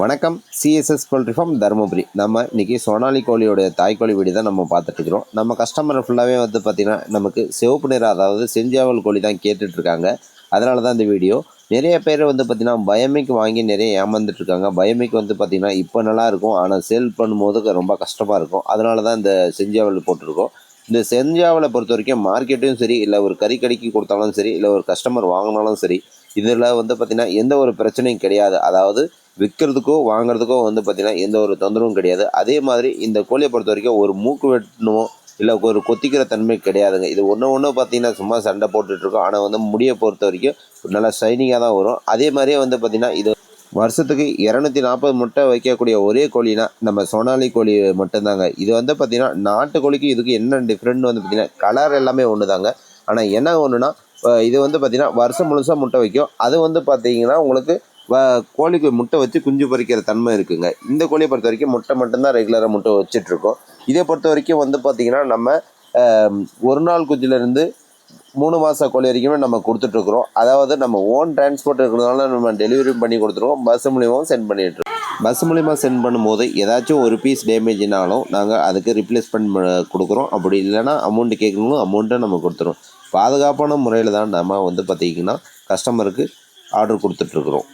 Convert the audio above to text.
வணக்கம். CSS goal farm Dharmapuri. நம்ம இன்றைக்கி சோனாலி கோழியோட தாய்க்கோழி வீடு தான் நம்ம பார்த்துட்ருக்கிறோம் நம்ம கஸ்டமர் ஃபுல்லாகவே வந்து பார்த்திங்கன்னா நமக்கு சிவப்பு நிறம் அதாவது செஞ்சாவல் கோழி தான் கேட்டுட்ருக்காங்க அதனால தான் இந்த வீடியோ. நிறைய பேர் வந்து பார்த்திங்கன்னா பயமைக்கு வாங்கி நிறைய ஏமாந்துட்டுருக்காங்க இருக்காங்க. வந்து பார்த்திங்கன்னா இப்போ நல்லா இருக்கும். ஆனால் சேல் பண்ணும்போது ரொம்ப கஷ்டமாக இருக்கும். அதனால தான் இந்த செஞ்சாவல் போட்டிருக்கோம். இந்த செஞ்சாவலை பொறுத்த வரைக்கும் மார்க்கெட்டும் சரி இல்லை ஒரு கறி கடைக்கு கொடுத்தாலும் சரி இல்லை ஒரு கஸ்டமர் வாங்கினாலும் சரி இதில் வந்து பார்த்திங்கன்னா எந்த ஒரு பிரச்சனையும் கிடையாது. அதாவது விற்கிறதுக்கோ வாங்குறதுக்கோ வந்து பார்த்திங்கன்னா எந்த ஒரு தொந்தரவும் கிடையாது. அதே மாதிரி இந்த கோழியை பொறுத்த வரைக்கும் ஒரு மூக்கு வெட்டணுமோ இல்லை ஒரு கொத்திக்கிற தன்மை கிடையாதுங்க. இது ஒன்று ஒன்று பார்த்தீங்கன்னா சும்மா சண்டை போட்டுட்ருக்கோம் ஆனால் வந்து முடியை பொறுத்த வரைக்கும் நல்லா ஷைனிங்காக தான் வரும். அதே மாதிரியே வந்து பார்த்திங்கன்னா இது வருஷத்துக்கு இரநூத்தி நாற்பது முட்டை வைக்கக்கூடிய ஒரே கோழினா நம்ம சோனாலி கோழி மட்டும்தாங்க. இது வந்து பார்த்திங்கன்னா நாட்டுக்கோழிக்கு இதுக்கு என்ன டிஃப்ரெண்ட் வந்து பார்த்திங்கன்னா கலர் எல்லாமே ஒன்று தாங்க ஆனால் என்ன ஒன்றுனா இது வந்து பார்த்திங்கன்னா வருஷம் முழுசாக முட்டை வைக்கும். அது வந்து பார்த்திங்கன்னா உங்களுக்கு கோழிக்கு முட்டை வச்சு குஞ்சு பொறிக்கிற தன்மை இருக்குங்க. இந்த கோழியை பொறுத்த வரைக்கும் முட்டை மட்டும்தான் ரெகுலராக முட்டை வச்சிட்ருக்கோம். இதை பொறுத்த வரைக்கும் வந்து பார்த்திங்கன்னா நம்ம ஒரு நாள் குஞ்சிலேருந்து மூணு மாத கோழி வரைக்குமே நம்ம கொடுத்துட்ருக்குறோம். அதாவது நம்ம ஓன் டிரான்ஸ்போர்ட் இருக்கிறதுனால நம்ம டெலிவரியும் பண்ணி கொடுத்துருவோம் பஸ் மூலியமாகவும் சென்ட் பண்ணிட்டு பஸ் மூலிமா சென்ட் பண்ணும்போது ஏதாச்சும் ஒரு பீஸ் டேமேஜ்னாலும் நாங்கள் அதுக்கு ரிப்ளேஸ்மெண்ட் கொடுக்குறோம். அப்படி இல்லைன்னா அமௌண்ட்டு கேட்கணும் அமௌண்ட்டை நம்ம கொடுத்துருவோம். பாதுகாப்பான முறையில் தான் நம்ம வந்து பார்த்திங்கன்னா கஸ்டமருக்கு ஆர்டர் கொடுத்துட்ருக்குறோம்.